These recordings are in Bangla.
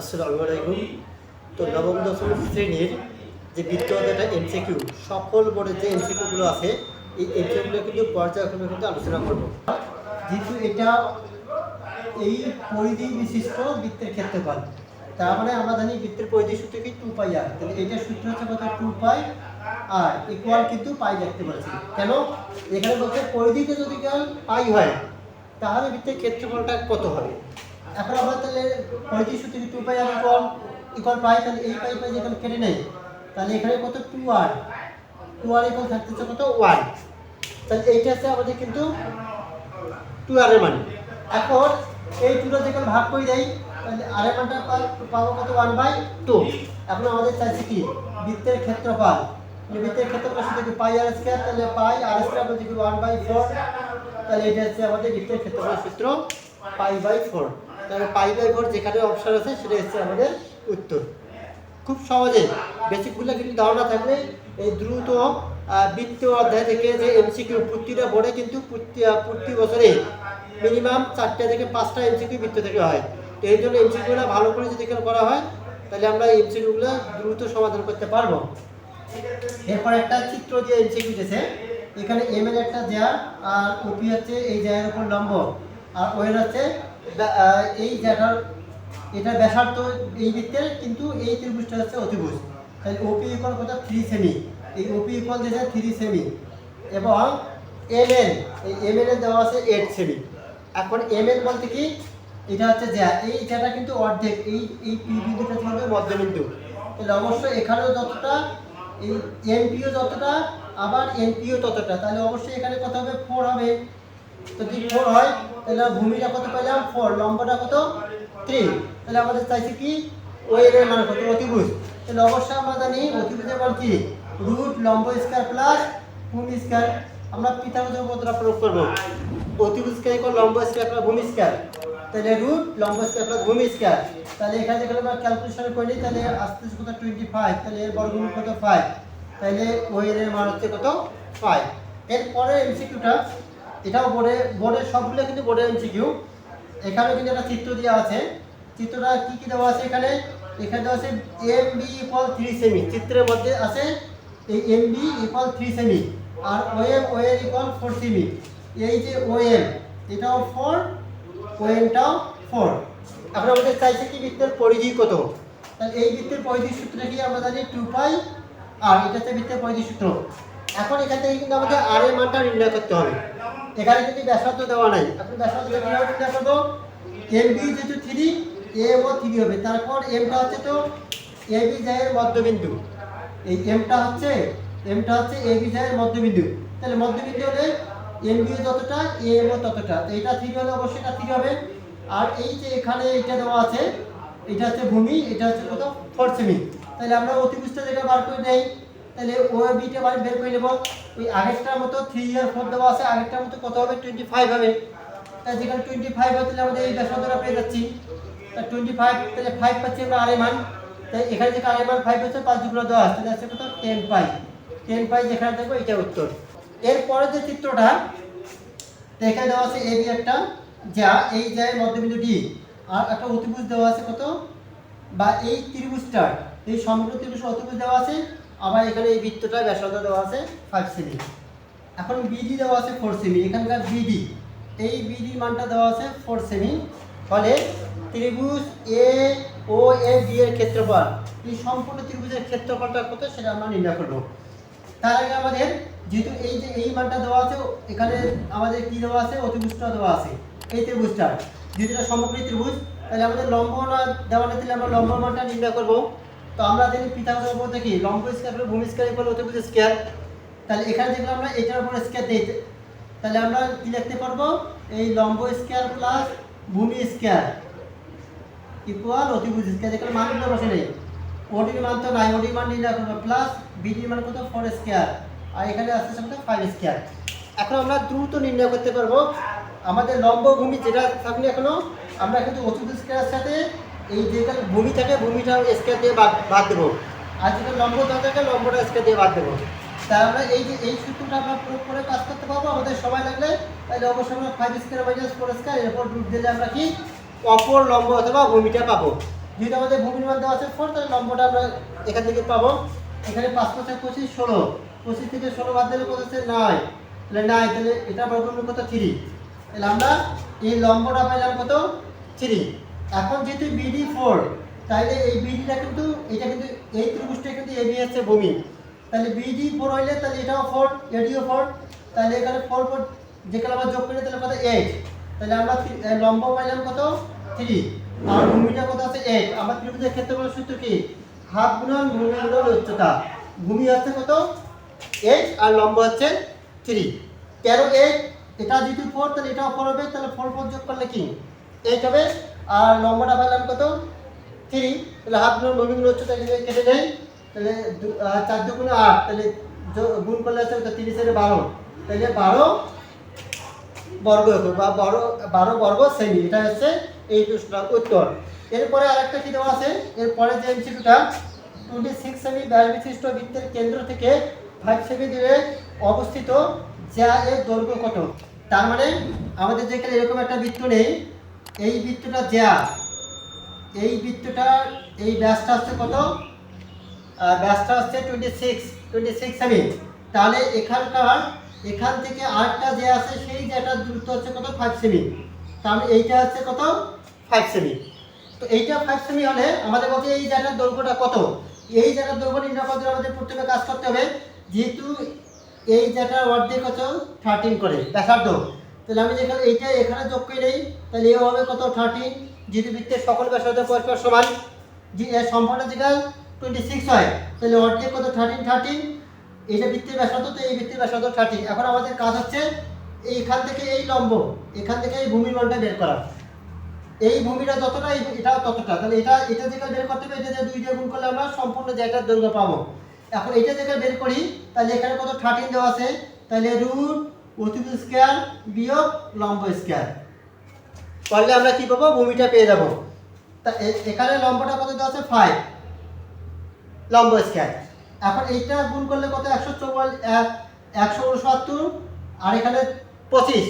আসসালামু আলাইকুম। তো নবম, দশম শ্রেণির যে বিদ্যালয়টা এমসিকিউ সকল বোর্ডের যে এমসিকিউগুলো আছে, এই এমসিকিউগুলো কিন্তু পর্যায়ক্রমে কিন্তু আলোচনা করব। যেহেতু এটা এই পরিধি বিশিষ্ট বৃত্তের ক্ষেত্রে ক্ষেত্রফল, তার মানে আমরা জানি বৃত্তের পরিধি সূত্র কি? টু পাই আর তাহলে এটা সূত্র হচ্ছে কত? টু পাই আর ইকুয়াল কিন্তু পাই দেখতে পাচ্ছি। কেন? এখানে বলছে পরিধিতে যদি কেউ পাই হয়, তাহলে বৃত্তের ক্ষেত্রফলটা কত হবে? এখন আমরা তাহলে পঁয়ত্রিশ সূত্র two pi r equal equal pi, তাহলে এই পাই পাই যেখানে কেটে নেই, তাহলে এখানে কত two r two r equal থাকতেছে কত ওয়ান তাহলে এইটা হচ্ছে আমাদের কিন্তু টু আর এর মান। এখন এই টুটা যেখানে ভাগ করে দেয় তাহলে আর এর মানটা পাবো কত ওয়ান বাই টু এখন আমাদের চাইছে কি? বৃত্তের ক্ষেত্রফল। বৃত্তের ক্ষেত্রফল শুধু পাই আর স্কয়ার তাহলে পাই আর স্কয়ার দেখি ওয়ান বাই ফোর তাহলে এটা হচ্ছে আমাদের বৃত্তের ক্ষেত্রফল সূত্র পাই বাই ফোর তাহলে পাই ফোর যেখানে অপশন আছে সেটা হচ্ছে আমাদের উত্তর। খুব সহজে বেসিকগুলো কিন্তু ধারণা থাকলে এই দ্রুত আহ, বৃত্ত অধ্যায় থেকে যে এমসিকিউ প্রতিটা বোর্ডে কিন্তু প্রতি বছরে মিনিমাম চারটে থেকে পাঁচটা এমসিকিউ বৃত্ত থেকে হয়। তো এই জন্য এমসিকিউগুলো ভালো করে যদি এখানে করা হয় তাহলে আমরা এমসিকিউগুলো দ্রুত সমাধান করতে পারব। এরপর একটা চিত্র দিয়ে এমসিকিউ দিয়েছে এখানে এম এর একটা জ্যা আর ওপি হচ্ছে এই জায়গার উপর লম্ব আর ওয়ের হচ্ছে এই জ্যাটার এটা ব্যাসার্ধ এই বৃত্তের কিন্তু এই ত্রিভুজটা হচ্ছে অতিভুজ। তাহলে ওপি ইকুয়াল কত? থ্রি সেমি এই ওপি ইকুয়াল দিয়েছে থ্রি সেমি এবং এম এন এই এম এন দেওয়া আছে এইট সেমি এখন এম এন বলতে কি? এটা হচ্ছে জ্যা এই জ্যাটা কিন্তু অর্ধেক। এই এই পি বিন্দুটা কিন্তু মধ্যবিন্দু। তাহলে অবশ্যই এখানেও যতটা, এই এনপিও যতটা, আবার এনপিও ততটা। তাহলে অবশ্যই এখানে কত হবে? ফোর হবে। তো যদি ফোর হয়? তাহলে ভূমিটা কত পেলাম? ফোর লম্বটা কত? থ্রি তাহলে আমাদের চাইছে কি? ওয়ের মান কত? অতিভুজ। তাহলে অবশ্যই আমরা জানি অতিভুজের মান কি? রুট লম্ব স্কয়ার প্লাস ভূমি স্কয়ার আমরা পিথাগোরাসের উপপাদ্যটা প্রয়োগ করব। অতিভুজ স্কয়ার ইকুয়াল লম্ব স্কয়ার প্লাস ভূমি স্কয়ার তাহলে রুট লম্ব স্কয়ার প্লাস ভূমি স্কয়ার তাহলে এখানে যেখানে আমরা ক্যালকুলেশন করি তাহলে আসতে কত? টোয়েন্টি ফাইভ তাহলে এর বর্গমূল কত? ফাইভ তাহলে ওয়ের মান হচ্ছে কত? ফাইভ এরপরে এমসিকিউটা এটাও বোর্ডে বোর্ডের সবগুলো কিন্তু বোর্ডের এমসিকিউ এখানে কিন্তু একটা চিত্র দেওয়া আছে। চিত্রটা কি কি দেওয়া আছে এখানে? এখানে দেওয়া আছে M B equal three cm চিত্রের মধ্যে আছে এই M B equal three cm আর OM OL equal four cm এই যে ওএম এটাও ফোর ওএমটাও ফোর এখন আমাদের চাইছে কি বৃত্তের পরিধি কত? তাহলে এই বৃত্তের পরিধি সূত্রটা কি আমরা জানি টু পাই আর এটা হচ্ছে বৃত্তের পরিধি সূত্র। এখন এখান থেকে কিন্তু আমাদের আর এর মানটা নির্ণয় করতে হবে। এখানে কিন্তু ব্যাসার্ধ দেওয়া নাই নির্ণয় করব? এম বি যেহেতু থ্রি এম ও থ্রি হবে। তারপর এমটা হচ্ছে তো এ বি জায়ের মধ্যবিন্দু। এই এমটা হচ্ছে এমটা হচ্ছে এ বি জায়ের মধ্যবিন্দু। তাহলে মধ্যবিন্দু হলে এম বি যতটা এ এম ও ততটা। এটা থ্রি হলে অবশ্যই এটা থ্রি হবে। আর এই যে এখানে এটা দেওয়া আছে, এটা হচ্ছে ভূমি, এটা হচ্ছে কত ফোর সেমি তাহলে আমরা অতিবৃষ্টি থেকে বার করে নেই। তাহলে ও বিটা বার বের করে নেব। ওই আগেরটার মতো থ্রি ইয়ার ফোর দেওয়া আছে, আগেরটার মতো কত হবে? টোয়েন্টি ফাইভ হবে। তাই যেখানে টোয়েন্টি ফাইভ তাহলে আমাদের এই ব্যাসার্ধটা পেয়ে যাচ্ছি। তা টোয়েন্টি ফাইভ তাহলে ফাইভ পাচ্ছি আমরা আড়াই মান। তাই এখানে যে আড়াই মান ফাইভ হচ্ছে, পাঁচ দুগুলো তাহলে আছে কত? টেন পাই। টেন পাই যেখানে দেখব এটা উত্তর। এরপরে যে চিত্রটা এখানে দেওয়া আছে এবি একটা, যা এই যায় মধ্যবিন্দু ডি আর একটা অতিভুজ দেওয়া আছে কত? বা এই ত্রিভুজটার, এই সমগ্র ত্রিভুজ অতিভুজ দেওয়া আছে আবার এখানে এই বৃত্তটা ব্যাসার্ধ দেওয়া আছে ফাইভ সেমি এখন বিডি দেওয়া আছে ফোর সেমি এখানকার বিডি এই বিডি মানটা দেওয়া আছে ফোর সেমি ফলে ত্রিভুজ এ ও এ বি এর ক্ষেত্রফল, এই সম্পূর্ণ ত্রিভুজের ক্ষেত্রফলটা কত সেটা আমরা নির্ণয় করব। তার আগে আমাদের যেহেতু এই যে এই মানটা দেওয়া আছে, এখানে আমাদের কি দেওয়া আছে? অতিভুজটা দেওয়া আছে। এই ত্রিভুজটা যেহেতু সমগ্র ত্রিভুজ, তাহলে আমাদের লম্ব না দেওয়া না দিলে আমরা লম্ব মানটা নির্ণয় করব। তো আমরা জানি পিথাগোরাসের উপর দেখি লম্ব স্কয়ার প্লাস ভূমি স্কয়ার ইকুয়াল অতিভুজ স্কয়ার, তাহলে এখানে যেগুলো আমরা এটার উপর স্কয়ার দিই তাহলে আমরা কি লিখতে পারব? এই লম্ব স্কয়ার প্লাস ভূমি স্কয়ার ইকুয়াল অতিভুজ স্কয়ার। যেখানে মানগুলো বসে নেই। ওটির মান তো নাই ওটির মান নির্ণয় করব প্লাস বিটির মান কত? ফোর স্কয়ার আর এখানে আসছে সাথে ফাইভ স্কয়ার এখন আমরা দ্রুত নির্ণয় করতে পারব। আমাদের লম্ব ভূমি যেটা থাকলে এখনও, আমরা কিন্তু অতিভুজ স্কয়ারের সাথে এই যেটা ভূমি থাকে, ভূমিটা স্কয়ার দিয়ে বাদ দেবো। আর যেটা লম্ব থাকে, লম্বটা স্কয়ার দিয়ে বাদ দেবো। তা আমরা এই যে, এই সূত্রটা আমরা প্রয়োগ করে কাজ করতে পারব। আমাদের সময় লাগলে তাহলে অবশ্যই আমরা five square minus four square এরপর রুট দিলে আমরা কি? অপর লম্ব অথবা ভূমিটা পাবো। যেহেতু আমাদের ভূমির দেওয়া আছে ফোর তাহলে লম্বটা আমরা এখান থেকে পাবো। এখানে পাঁচ পাঁচে পঁচিশ, ষোলো। পঁচিশ থেকে ষোলো বাদ দিলে কত হচ্ছে? নয়। তাহলে নয়, তাহলে এটা বর্গমূল কত? থ্রি তাহলে আমরা এই লম্বটা পাইলাম কত? থ্রি এখন যেহেতু বিডি ফোর তাহলে এই বিডিটা কিন্তু, এটা কিন্তু এই ত্রিভুজটা কিন্তু এবি হচ্ছে ভূমি। তাহলে বিডি ফোর হইলে তাহলে এটাও ফোর এডিও ফোর তাহলে এখানে ফোর ফোর যেখানে আমরা যোগ করি তাহলে কত? এইট তাহলে আমরা লম্ব পাইলাম কত? থ্রি আর ভূমিটা কত আছে? এইট আমার ত্রিভুজের ক্ষেত্রফল সূত্র কি? হাফ গুণন ভূমি গুণন উচ্চতা। ভূমি হচ্ছে কত? এইট আর লম্ব হচ্ছে থ্রি তেরো এইট এটা যেহেতু ফোর তাহলে এটাও ফোর হবে। তাহলে ফোর ফোর যোগ করলে কি? এইট হবে আর লম্বটা পেলাম কত? থ্রি তাহলে হাফ গুণ গুণ উচ্চতা কেটে দেয় তাহলে চার দুগুণে আট। তাহলে গুণ করলে হচ্ছে কত তিরিশ এর বারো। তাহলে বারো বর্গ বা বারো বারো বর্গ সেমি এটা হচ্ছে এই প্রশ্নটার উত্তর। এরপরে আরেকটা কি দেওয়া আছে? এরপরে যে এমসিকিউটা টোয়েন্টি সিক্স সেমি ব্যাস বিশিষ্ট বৃত্তের কেন্দ্র থেকে ফাইভ সেমি দূরে অবস্থিত যা এর দৈর্ঘ্য কত? তার মানে আমাদের যেখানে এরকম একটা বৃত্ত নেই এই বৃত্তটা যা এই বৃত্তটা, এই ব্যাসটা হচ্ছে কত? ব্যাসটা হচ্ছে টোয়েন্টি সিক্স টোয়েন্টি সিক্স সেমি। তাহলে এখানকার, এখান থেকে আরেকটা যে আছে, সেই যেটার দূরত্ব হচ্ছে কত? ফাইভ সেমি। তাহলে এইটা হচ্ছে কত? ফাইভ সেমি। তো এইটা ফাইভ সেমি হলে আমাদের বলছে এই জায়গাটার দৈর্ঘ্যটা কত? এই জায়গার দৈর্ঘ্য নির্ণয় করতে আমাদের প্রথমে কাজ করতে হবে, যেহেতু এই জায়গাটার অর্ধেক হচ্ছে থার্টিন করে, ব্যাসার্ধ। তাহলে আমি যেখানে, এইটা এখানে যোগ করে নেই, তাহলে এ হবে কত? থার্টিন যেহেতু বৃত্তের সকল ব্যাসার্ধ পরস্পর সমান যে এর সম্পূর্ণ যেখানে টোয়েন্টি সিক্স হয়, তাহলে অর্ধেক কত? থার্টিন থার্টিন এইটা বৃত্তের ব্যাসার্ধ তো এই বৃত্তের ব্যাসার্ধ থার্টিন এখন আমাদের কাজ হচ্ছে এইখান থেকে এই লম্ব, এখান থেকে এই ভূমির মানটা বের করা। এই ভূমিটা যতটা এটাও ততটা। তাহলে এটা এটা যেখানে বের করতে হবে, এটা যে দুই দিয়ে গুণ করলে আমরা সম্পূর্ণ জায়গার দৈর্ঘ্য পাবো। এখন এটা যেখানে বের করি, তাহলে এখানে কত? থার্টিন দেওয়া আছে, তাহলে রুট অতিথি স্কোয়ার বিয়োগ লম্ব স্কোয়ার। করলে আমরা কি পাবো? ভূমিটা পেয়ে যাব। তা এখানে লম্বটা কত আছে? ফাইভ লম্ব স্কোয়ার। এখন এইটা গুণ করলে কত? একশো চৌয়াল্লিশ একশো উনসত্তর। আর এখানে পঁচিশ।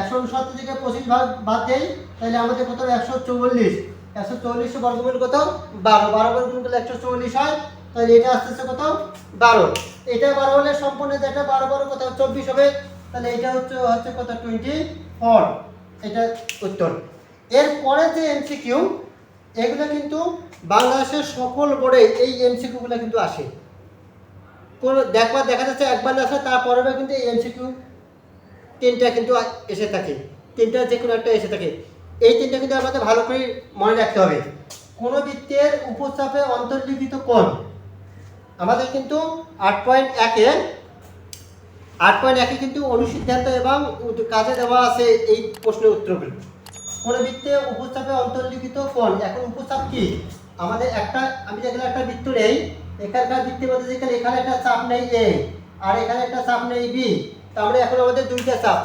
একশো উনসত্তর থেকে পঁচিশ ভাগ বাদ দেই, তাহলে আমাদের কত একশো চৌয়াল্লিশ। একশো চৌল্লিশ বর্গমূল কত? বারো। বারো বর্গমূল করলে একশো চৌল্লিশ হয়, তাহলে এটা আস্তে আস্তে কত? বারো। এটা বারো হলে সম্পূর্ণ যেটা বারো বারো কত? চব্বিশ হবে। তাহলে এটা হচ্ছে হচ্ছে কত? টোয়েন্টি ফোর এটা উত্তর। এরপরে যে এমসিকিউ এগুলো কিন্তু বাংলাদেশের সকল বোর্ডে এই এমসিকিউগুলো কিন্তু আসে। কোনো দেখবার দেখা যাচ্ছে একবার আসে তারপরে কিন্তু এই এমসিকিউ তিনটা কিন্তু এসে থাকে। তিনটা যে কোনো একটা এসে থাকে। এই তিনটা কিন্তু আমাদের ভালো করে মনে রাখতে হবে। কোনো বৃত্তের উপচাপে অন্তর্লিখিত কোণ। আমাদের কিন্তু আট পয়েন্ট একে আট পয়েন্ট একে কিন্তু অনুসিদ্ধান্ত এবং কাজে দেওয়া আছে এই প্রশ্নের উত্তরগুলো। কোনো বৃত্তে উপচাপে অন্তর্লিখিত কোণ। এখন উপচাপ কি? আমাদের একটা, আমি যেখানে একটা বৃত্ত নেই, এখানকার বৃত্তের মধ্যে যেখানে এখানে একটা চাপ নেই এ, আর এখানে একটা চাপ নেই বি। তারপরে এখন আমাদের দুইটা চাপ।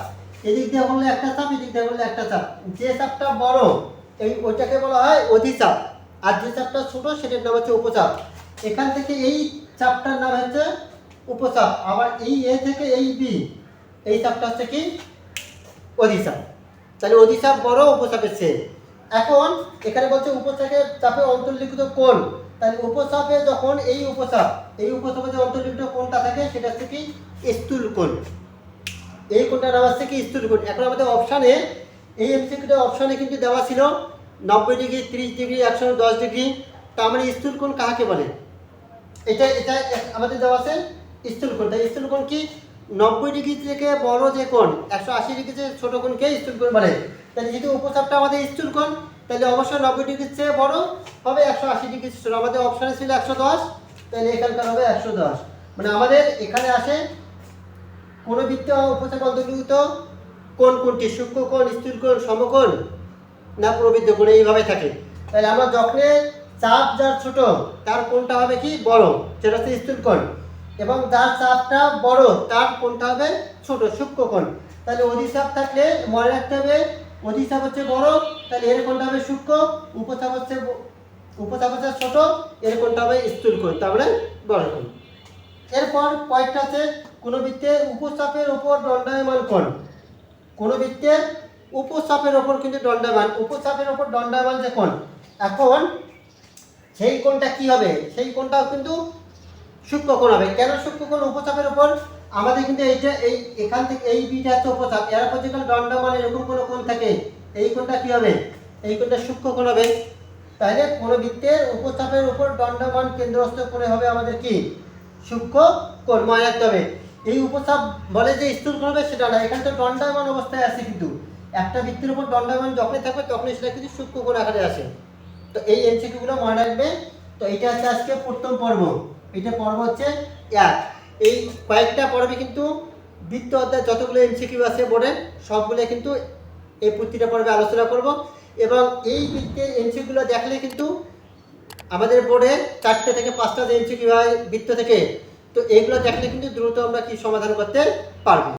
এদিক দিয়ে বললে একটা চাপ, এদিক দিয়ে বললে একটা চাপ। যে চাপটা বড়, এই ওইটাকে বলা হয় অধিচাপ। আর যে চাপটা ছোট, সেটার নাম হচ্ছে উপচাপ। এখান থেকে এই চাপটার নাম হচ্ছে উপচাপ আবার এই এ থেকে এই বি এই চাপটা হচ্ছে কি? অধিচাপ। তাহলে অধিচাপ বড়, উপচাপের চেয়ে। এখন এখানে বলছে উপচাপে চাপে অন্তর্লিখিত কোণ। তাহলে উপচাপে যখন এই উপচাপ, এই উপচাপে যে অন্তর্লিখিত কোণটা থাকে, সেটা হচ্ছে কি? স্থূল কোণ। এই কোণটার নাম হচ্ছে কি? স্থূল কোণ। এখন আমাদের অপশানে এই এমসিকিউটা অপশানে কিন্তু দেওয়া ছিল নব্বই ডিগ্রি, ত্রিশ ডিগ্রি, একশো দশ ডিগ্রি। তার মানে স্থূল কোণ কাহাকে বলে? এটা এটা আমাদের দেওয়া আছে স্থূল কোণ তাই স্থূল কোণ কি নব্বই ডিগ্রি থেকে বড় যে কোণ, একশো আশি ডিগ্রি যে ছোট কোণকে স্থূল কোণ বলে? তাহলে যদি উপচাপটা আমাদের স্থূল কোণ তাহলে অবশ্যই নব্বই ডিগ্রির চেয়ে বড় হবে একশো আশি ডিগ্রি ছোট। আমাদের অপশানে ছিল একশো দশ, তাহলে এখানকার হবে একশো দশ। মানে আমাদের এখানে আসে কোনো বৃত্তে উপচাপ অন্তর্ভুক্ত কোন কোনটি সূক্ষ্ম কোণ, স্থূল কোণ, সমকোণ না প্রবৃদ্ধ কোণ, এইভাবে থাকে। তাহলে আমরা যখন চাপ যার ছোট, তার কোণটা হবে কি বড়, সেটা হচ্ছে স্থূল কোণ এবং যার চাপটা বড়, তার কোনটা হবে? ছোট, সূক্ষ্ম কোণ। তাহলে অধিচাপ থাকলে মনে রাখতে হবে অধিচাপ হচ্ছে বড়, তাহলে এর কোনটা হবে সূক্ষ্ম? উপচাপ হচ্ছে উপচাপ হচ্ছে ছোট, এর কোনটা হবে স্থূল কোণ, তার মানে বড় কোণ। এরপর কয়েকটা আছে কোনো বৃত্তে উপচাপের ওপর দণ্ডায়মান কোণ। কোনো বৃত্তের উপচাপের ওপর কিন্তু দণ্ডায়মান, উপচাপের ওপর দণ্ডায়মান যে কোণ, এখন সেই কোণটা কি হবে? সেই কোণটাও কিন্তু সূক্ষ্ম কোণ হবে। কেন সূক্ষ্ম কোণ উপচাপের উপর? আমাদের কিন্তু এইটা, এই এখান থেকে এই বিটা হচ্ছে উপচাপ। এর উপর যেখানে দণ্ডমান এরকম কোনো কোণ থাকে, এই কোণটা কি হবে? এই কোণটা সূক্ষ্ম কোণ হবে। তাহলে কোনো বৃত্তের উপচাপের উপর দণ্ডমান কেন্দ্রস্থ কোণে হবে আমাদের কি? সূক্ষ্ম কোণ মনে রাখতে হবে। এই উপচাপ বলে যে স্থূল কোণ হবে সেটা না। এখানে তো দণ্ডায়মান অবস্থায় আছে কিন্তু। একটা বৃত্তের উপর দণ্ডায়মান যখনই থাকবে তখনই সেটা কিন্তু সূক্ষ্ম কোণ আকারে আসে। তো এই এমসিকিউগুলো মনে রাখবে। তো এটা হচ্ছে আজকে প্রথম পর্ব। এটা পর্ব হচ্ছে এক। এই কয়েকটা পর্বে কিন্তু বৃত্ত অধ্যায় যতগুলো এমসিকিউ আছে বোর্ডের সবগুলো কিন্তু এই প্রতিটা পর্বে আলোচনা করব। এবং এই বৃত্তের এমসিকিউগুলো দেখলে কিন্তু আমাদের বোর্ডে চারটে থেকে পাঁচটা যে এমসিকিউ হয় বৃত্ত থেকে, তো এগুলো দেখলে কিন্তু দ্রুত আমরা কি সমাধান করতে পারব।